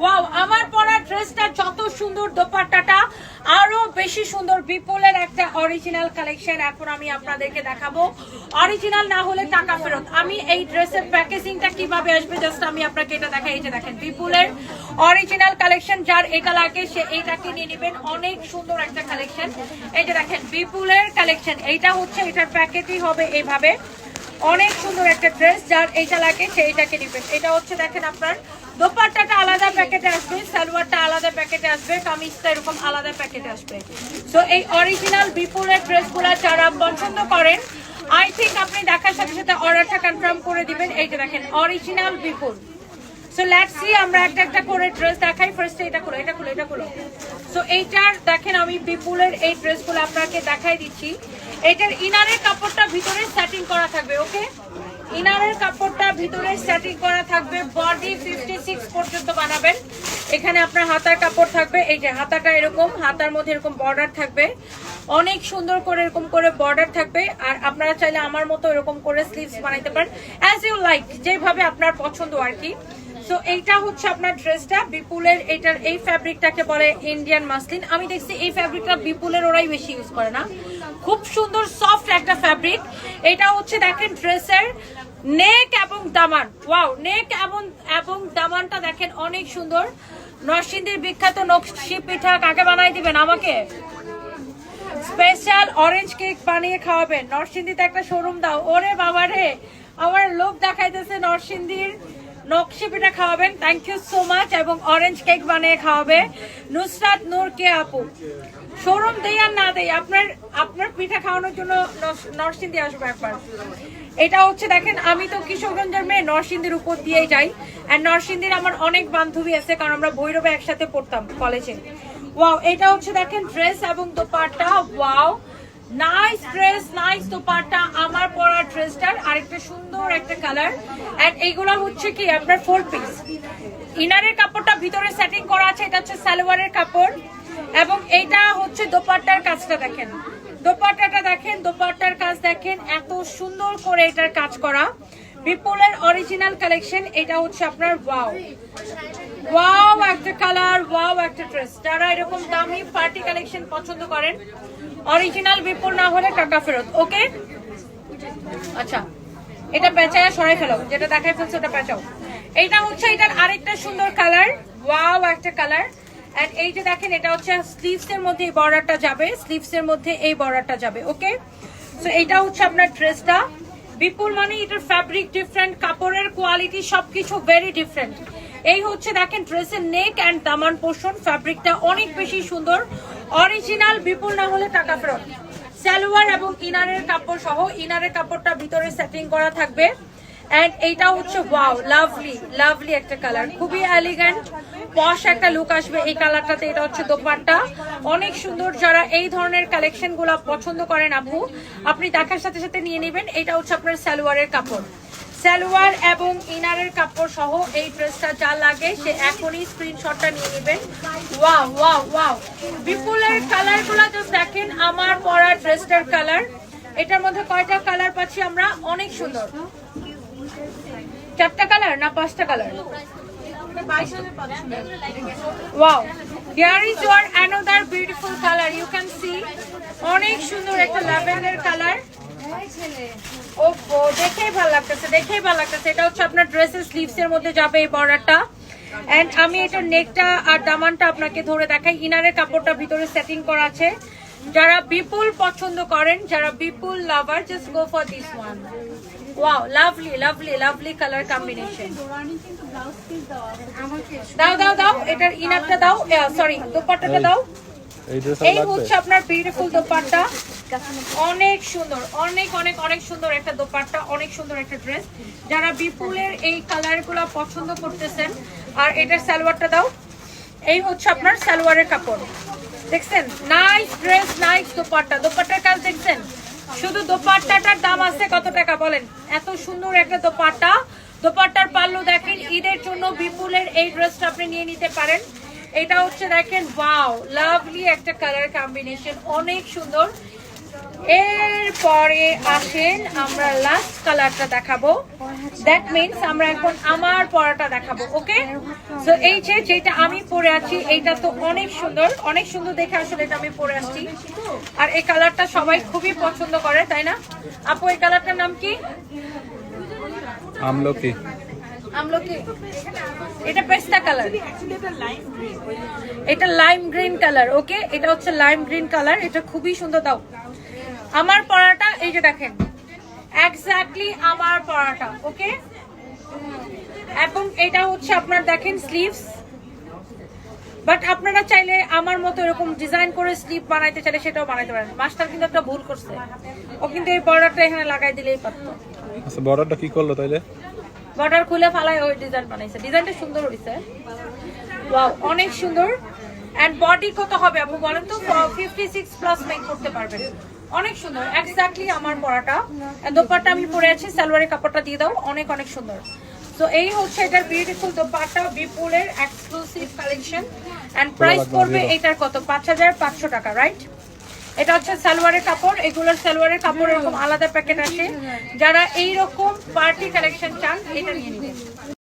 Wow আমার পরা ড্রেসটা যত সুন্দর দোপাট্টাটা, আরও বেশি সুন্দর বিপুলের একটা অরিজিনাল কালেকশন এখন আমি আপনাদেরকে দেখাবো। অরিজিনাল না হলে টাকা ফেরত। আমি এই ড্রেসের প্যাকেজিংটা কীভাবে আসবে জাস্ট আমি আপনাকে এটা দেখাই। এই যে দেখেন, বিপুলের অরিজিনাল কালেকশন যার এটা লাগে, সে এইটাকে নিয়ে নেবেন। অনেক সুন্দর একটা কালেকশন এই যে দেখেন, বিপুলের কালেকশন এইটা হচ্ছে, এটার প্যাকেটই হবে এইভাবে অনেক সুন্দর একটা ড্রেস যার এইটা লাগে, সে এইটাকে নেবেন। এটা হচ্ছে, দেখেন আপনার দোপাট্টাটা আলাদা প্যাকেটে আসবে, সালোয়ারটা আলাদা প্যাকেটে আসবে, কামিজটা এরকম আলাদা প্যাকেটে আসবে। তো এই অরিজিনাল বিপুলের ড্রেসগুলো যারা পছন্দ করেন আই থিঙ্ক আপনি দেখার সাথে সাথে অর্ডারটা কনফার্ম করে দিবেন। এই যে দেখেন original Bipul. So let's see আমরা একটা একটা করে ড্রেস দেখাই। ফার্স্ট এটা খুলো এটা খুলো এটা খুলো। সো এইটার, দেখেন, আমি বিপুলের এই ড্রেসগুলো আপনাকে দেখাই দিচ্ছি। এটার ইনারের কাপড়টা ভিতরে সেটিং করা থাকবে ওকে ইনারের কাপড়টা ভিতরে সেটিং করা থাকবে বডি ফিফটি সিক্স পর্যন্ত বানাবেন। এখানে আপনার হাতার কাপড় থাকবে, এই যে হাতাটা এরকম, হাতার মধ্যে এরকম বর্ডার থাকবে। অনেক সুন্দর করে এরকম করে বর্ডার থাকবে, আর আপনারা চাইলে আমার মতো এরকম করে স্লিভস বানাইতে পারেন অ্যাজ ইউ লাইক যেভাবে আপনার পছন্দ আর কি। সো এইটা হচ্ছে আপনার ড্রেসটা বিপুলের এটার এই ফ্যাব্রিকটাকে বলে ইন্ডিয়ান মাসলিন আমি দেখছি এই ফ্যাব্রিকটা বিপুলের ওরাই বেশি ইউজ করে না। খুব সুন্দর সফট একটা ফ্যাব্রিক এটা হচ্ছে দেখেন ড্রেসের নেক এবং দামান। ওয়াও নেক এবং এবং দামানটা দেখেন অনেক সুন্দর। নরসিংদীর বিখ্যাত নকশি পিঠা কাকে বানাই দিবেন আমাকে? স্পেশাল অরেঞ্জ কেক বানিয়ে খাওয়াবেন। নরসিংদীতে একটা শোরুম দাও। ওরে বাবা রে, আমার লোক দেখাইতেছে নরসিংদীর নকশি পিঠা খাওয়াবেন। থ্যাংক ইউ সো মাচ এবং অরেঞ্জ কেক বানিয়ে খাওয়াবে নুসরাত নূর কে আপু। শোরুম দেই আর না দেই, আপনার আপনার পিঠা খাওয়ানোর জন্য নরস- নরসিংদী আসব একবার। এটা হচ্ছে দেখেন, আমি তো কিশোরগঞ্জের মেয়ে, নরসিংদীর উপর দিয়েই যাই। আর নরসিংদীর আমার অনেক বান্ধবী আছে, কারণ আমরা ভৈরবে একসাথে পড়তাম কলেজে। ওয়াও, এটা হচ্ছে দেখেন ড্রেস এবং dupatta, wow. Nice dress nice dupatta, আমার পরা ড্রেসটার আরেকটা সুন্দর একটা কালার এন্ড এইগুলো হচ্ছে কি, আপনার ফোর পিস ইনারের কাপড়টা ভিতরে সেটিং করা আছে, এটা হচ্ছে সালোয়ারের কাপড়। এবং এইটা হচ্ছে দোপাট্টার কাজটা দেখেন। দোপাট্টাটা দেখেন, দোপাট্টার কাজ দেখেন, এত সুন্দর করে এটার কাজ করা। বিপুলের অরিজিনাল কালেকশন এটা হচ্ছে আপনার ওয়াও ওয়াও একটা কালার ওয়াও একটা ড্রেস যারা এরকম দামি পার্টি কালেকশন পছন্দ করেন অরিজিনাল বিপুল না হলে টাকা ফেরত ওকে আচ্ছা এটা পেঁচায় সরাই ফেলো, যেটা দেখাই ফেলছে ওটা পেঁচাও। এইটা হচ্ছে এটার আরেকটা সুন্দর কালার ওয়াও একটা কালার এন্ড এই যে দেখেন, এটা হচ্ছে স্লিভস এর মধ্যে এই বর্ডারটা যাবে। স্লিভস এর মধ্যে এই বর্ডারটা যাবে ওকে সো এইটা হচ্ছে আপনার ড্রেসটা বিপুল মানে এটার ফ্যাব্রিক ডিফারেন্ট কাপড়ের কোয়ালিটি সবকিছু ভেরি ডিফারেন্ট এই হচ্ছে দেখেন ড্রেসের নেক অ্যান্ড দামান পোর্শন ফ্যাব্রিকটা অনেক বেশি সুন্দর। অরিজিনাল বিপুল না হলে টাকা ফেরত। সালোয়ার এবং ইনারের কাপড় সহ ইনারের কাপড়টা ভিতরে সেটিং করা থাকবে। এন্ড এইটা হচ্ছে ওয়াও লাভলি লাভলি একটা কালার খুবই এলিগেন্ট পশ একটা লুক আসবে এই কালারটাতে, এটা হচ্ছে দোপাট্টা। অনেক সুন্দর যারা এই ধরনের কালেকশনগুলা পছন্দ করেন আপু, আপনি দেখার সাথে সাথে নিয়ে নেবেন। এটা হচ্ছে আপনার সালোয়ারের কাপড়। সালোয়ার এবং ইনারের কাপড় সহ এই ড্রেসটা যা লাগে, সে এখনই স্ক্রিনশটটা নিয়ে নেবেন। Wow wow wow. বিপুলের কালারগুলা জাস্ট দেখেন, আমার পরা ড্রেসটার কালার এটার মধ্যে কয়টা কালার পাচ্ছি আমরা? অনেক সুন্দর। চারটা কালার না পাঁচটা colour wow here is your another beautiful colour you can see অনেক সুন্দর একটা ল্যাভেন্ডার কালার ও দেখেই ভালো লাগতেছে, দেখেই ভালো লাগতেছে। এটা হচ্ছে আপনার ড্রেসের স্লিভস এর মধ্যে যাবে এই বর্ডারটা এন্ড আমি এটার নেকটা আর দামানটা আপনাকে ধরে দেখাই। ইনারের কাপড়টা ভিতরে সেটিং করা আছে। যারা বিপুল পছন্দ করেন, যারা Bipul lover just go for this one wow lovely lovely lovely colour combination দাও দাও দাও এটার ইনারটা দাও সরি দোপাট্টাটা দাও। এই হচ্ছে আপনার বিউটিফুল দোপাট্টা। অনেক সুন্দর অনেক অনেক অনেক সুন্দর একটা দোপাট্টা অনেক সুন্দর একটা ড্রেস যারা বিপুলের এই কালারগুলা পছন্দ করতেছেন আর এটার সালোয়ারটা দাও। এই হচ্ছে আপনার সালোয়ারের কাপড়। দেখছেন? Nice dress nice dupatta. দোপাট্টার কাজ দেখছেন? শুধু দোপাট্টাটার দাম আছে কত টাকা বলেন? এত সুন্দর একটা দোপাট্টা। দোপাট্টার পাল্লু দেখেন, ঈদের জন্য বিপুলের এই ড্রেসটা আপনি নিয়ে নিতে পারেন। এটা হচ্ছে দেখেন বাও লাভলি একটা কালার কম্বিনেশন অনেক সুন্দর। এরপরে আসেন আমরা লাস্ট কালারটা দেখাবো। দ্যাট মিনস আমরা এখন আমার পরাটা দেখাবো ওকে সো এই যে যেটা আমি পরে আছি এইটা তো অনেক সুন্দর। অনেক সুন্দর দেখে আসলে এটা আমি পরে আসছি। আর এই কালারটা সবাই খুবই পছন্দ করে তাই না? আপু এই কালারটার নাম কি? আমলকি। আমলকি। এটা পেস্তা কালার এটা লাইম গ্রিন কালার ওকে এটা হচ্ছে লাইম গ্রিন কালার এটা খুবই সুন্দর দাও। আমার পরাটা এই যে দেখেন। এক্স্যাক্টলি আমার পরাটা ওকে এবং এটা হচ্ছে আপনার দেখেন স্লিভস বাট আপনারা চাইলে আমার মতো এরকম ডিজাইন করে স্লিপ বানাইতে চাইলে সেটাও বানাইতে পারেন। মাস্টার কিন্তু একটা ভুল করছে। ও কিন্তু এই পর্দাটা এখানে লাগাই দিলেই পারতো। আচ্ছা বর্ডারটা কি করল তাইলে? বর্ডার খুলে ফালায় ওই ডিজাইন বানাইছে। ডিজাইনটা সুন্দর হয়েছে ওয়াও অনেক সুন্দর। এন্ড বডি কত হবে আপু বলেন তো? ফিফটি সিক্স প্লাস মেক করতে পারবেন। অনেক সুন্দর এক্স্যাক্টলি আমার পরাটা। দোপাট্টা আমি পরে আছি সালোয়ারের কাপড়টা দিয়ে দাও অনেক অনেক সুন্দর। তো এই হচ্ছে এটার বিউটিফুল দোপাট্টা বিপুলের এক্সক্লুসিভ কালেকশন এন্ড প্রাইস পড়বে এটার কত? পাঁচ হাজার পাঁচশো টাকা রাইট এটা হচ্ছে সালোয়ারের কাপড় এগুলোর সালোয়ারের কাপড় এরকম আলাদা প্যাকেট আসে যারা এইরকম পার্টি কালেকশন চান এটা নিয়ে নেবেন।